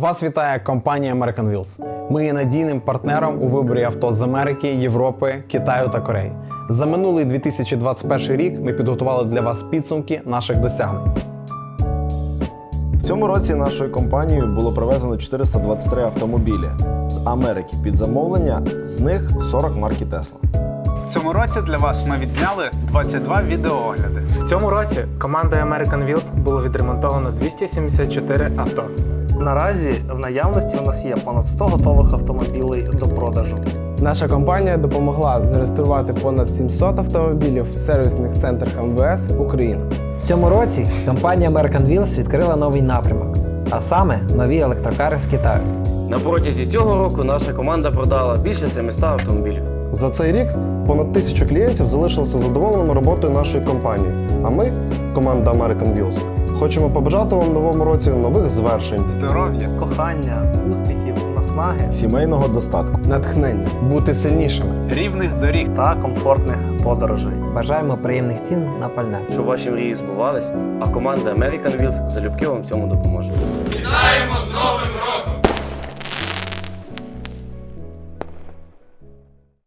Вас вітає компанія American Wheels. Ми є надійним партнером у виборі авто з Америки, Європи, Китаю та Кореї. За минулий 2021 рік ми підготували для вас підсумки наших досягнень. В цьому році нашою компанією було привезено 423 автомобілі з Америки під замовлення, з них 40 марки Тесла. В цьому році для вас ми відзняли 22 відеоогляди. В цьому році командою American Wheels було відремонтовано 274 авто. Наразі в наявності у нас є понад 100 готових автомобілей до продажу. Наша компанія допомогла зареєструвати понад 700 автомобілів в сервісних центрах МВС України. В цьому році компанія American Wheels відкрила новий напрямок, а саме нові електрокари з Китаю. На протязі цього року наша команда продала більше 700 автомобілів. За цей рік понад тисячу клієнтів залишилися задоволеними роботою нашої компанії. А ми, команда American Wheels, хочемо побажати вам в новому році нових звершень, Здоров'я, Кохання, успіхів, наснаги Сімейного достатку. Натхнення. Бути сильнішими. рівних доріг. та комфортних подорожей. Бажаємо приємних цін на пальне. Щоб ваші мрії збувались, а команда American Wheels залюбки вам в цьому допоможе. Вітаємо з